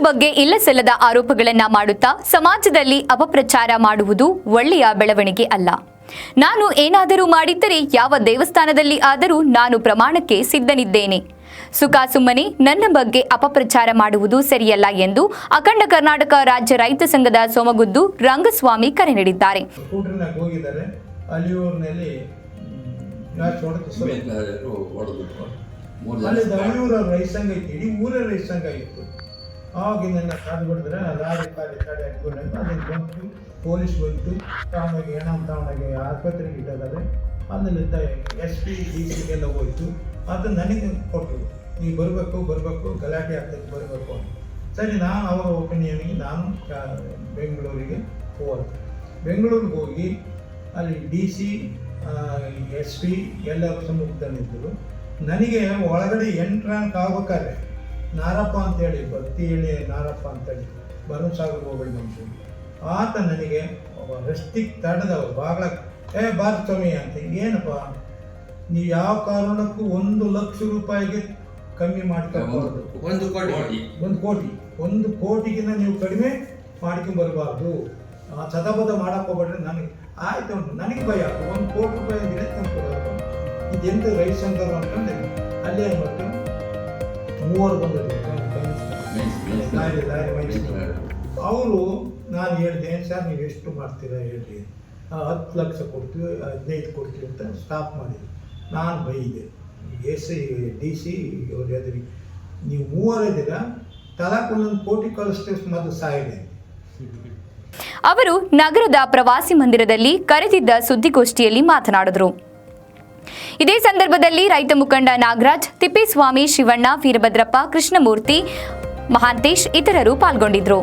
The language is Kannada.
ಬಗ್ಗೆ ಇಲ್ಲಸಲ್ಲದ ಆರೋಪಗಳನ್ನ ಮಾಡುತ್ತಾ ಸಮಾಜದಲ್ಲಿ ಅಪಪ್ರಚಾರ ಮಾಡುವುದು ಒಳ್ಳೆಯ ಬೆಳವಣಿಗೆ ಅಲ್ಲ. ನಾನು ಏನಾದರೂ ಮಾಡಿದ್ದರೆ ಯಾವ ದೇವಸ್ಥಾನದಲ್ಲಿ ಆದರೂ ನಾನು ಪ್ರಮಾಣಕ್ಕೆ ಸಿದ್ಧನಿದ್ದೇನೆ. ಸುಖಾಸುಮ್ಮನೆ ನನ್ನ ಬಗ್ಗೆ ಅಪಪ್ರಚಾರ ಮಾಡುವುದು ಸರಿಯಲ್ಲ ಎಂದು ಅಖಂಡ ಕರ್ನಾಟಕ ರಾಜ್ಯ ರೈತ ಸಂಘದ ಸೋಮಗುದ್ದು ರಂಗಸ್ವಾಮಿ ಕರೆ ನೀಡಿದ್ದಾರೆ. ಮೂರು ಆವಾಗ ಕಾದು ಬಿಡಿದ್ರೆ ಲಾರಿ ಕಾಲಿ ಕಾಡಿ ಹಾಕಿಕೊಂಡು ಅಲ್ಲಿ ಬಂತು ಪೊಲೀಸ್ ಬಂತು. ತಗೊಂಡೋಗಿ ಹೆಣ ತಗೊಂಡೋಗಿ ಆಸ್ಪತ್ರೆಗೆ ಇಟ್ಟಿದ್ದಾರೆ ಅಲ್ಲಿಂದ ಎಸ್ ಪಿ, ಡಿ ಸಿಗೆಲ್ಲ ಹೋಯಿತು. ಅದು ನನಗೆ ಕೊಟ್ಟರು ನೀವು ಬರಬೇಕು ಬರಬೇಕು, ಗಲಾಟೆ ಆಗ್ತದೆ, ಬರಬೇಕು ಅಂತ. ಸರಿ, ನಾನು ಅವರ ಒಪಿನಿಯನ್ಗೆ ನಾನು ಬೆಂಗಳೂರಿಗೆ ಹೋದೆ. ಬೆಂಗಳೂರಿಗೆ ಹೋಗಿ ಅಲ್ಲಿ ಡಿ ಸಿ ಎಸ್ ಪಿ ಎಲ್ಲರೂ ಸಮ್ಮುಖದಲ್ಲಿದ್ದರು ನನಗೆ ಒಳಗಡೆ ಎಂಟ್ರಾಂಕ್ ಆಗ್ಬೇಕಾದ್ರೆ ನಾರಪ್ಪ ಅಂತೇಳಿ ಭಕ್ತಿ ಹೇಳಿ ನಾರಪ್ಪ ಅಂತೇಳಿ ಸಾಗರ್ ಹೋಗಿ ಮನುಷ್ಯ ಆತ ನನಗೆ ಒಬ್ಬ ರೆಸ್ಟಿಕ್ ತಡೆದವ ಬಾಗ್ಲ ಏ ಬಾರ್ ಸ್ವಾಮಿ ಅಂತ ಏನಪ್ಪ? ನೀವು ಯಾವ ಕಾರಣಕ್ಕೂ ಒಂದು ಲಕ್ಷ ರೂಪಾಯಿಗೆ ಕಮ್ಮಿ ಮಾಡ್ಕೊಬಾರ್ದು ಒಂದು ಕೋಟಿ. ಒಂದು ಕೋಟಿ. ಒಂದು ಕೋಟಿಗಿಂತ ನೀವು ಕಡಿಮೆ ಮಾಡ್ಕೊಂಬರ್ಬಾರ್ದು. ಸದಬದ ಮಾಡಕ್ಕೆ ಹೋಗ್ಬೇಡ್ರಿ. ನನಗೆ ಆಯ್ತು ನನಗೆ ಭಯ ಒಂದು ಕೋಟಿ ರೂಪಾಯಿ ಇದೆ ತಂದ್ಕೊಡೋದು ಇದೆಂತ ರೈಸ್ ಅಂತ ಅಲ್ಲೇ ಮೂವರು ಲಾರಿ ಅವರು ನಾನು ಹೇಳಿದೆ ಸರ್ ನೀವು ಎಷ್ಟು ಮಾಡ್ತೀರಾ ಹೇಳಿ ಹತ್ತು ಲಕ್ಷ ಕೊಡ್ತೀವಿ, ಹದಿನೈದು ಕೊಡ್ತೀವಿ ಅಂತ ಸ್ಟಾಪ್ ಮಾಡಿದ್ರು. ನಾನು ಬೈದೆ, ಎಸ್ ಡಿ ಸಿ, ಅವ್ರು ಹೇಳಿದ್ರಿ, ನೀವು ಮೂವರಿದ್ದೀರಾ ತಲಾಕ್ ಕೋಟಿ ಕಳಿಸ್ತೀವಿ ಮತ್ತು ಸಾಯಿದೆ. ಅವರು ನಗರದ ಪ್ರವಾಸಿ ಮಂದಿರದಲ್ಲಿ ಕರೆದಿದ್ದ ಸುದ್ದಿಗೋಷ್ಠಿಯಲ್ಲಿ ಮಾತನಾಡಿದರು. ಇದೇ ಸಂದರ್ಭದಲ್ಲಿ ರೈತ ಮುಖಂಡ ನಾಗರಾಜ್ ತಿಪ್ಪೇಸ್ವಾಮಿ ಶಿವಣ್ಣ ವೀರಭದ್ರಪ್ಪ ಕೃಷ್ಣಮೂರ್ತಿ ಮಹಾಂತೇಶ್ ಇತರರು ಪಾಲ್ಗೊಂಡಿದ್ದರು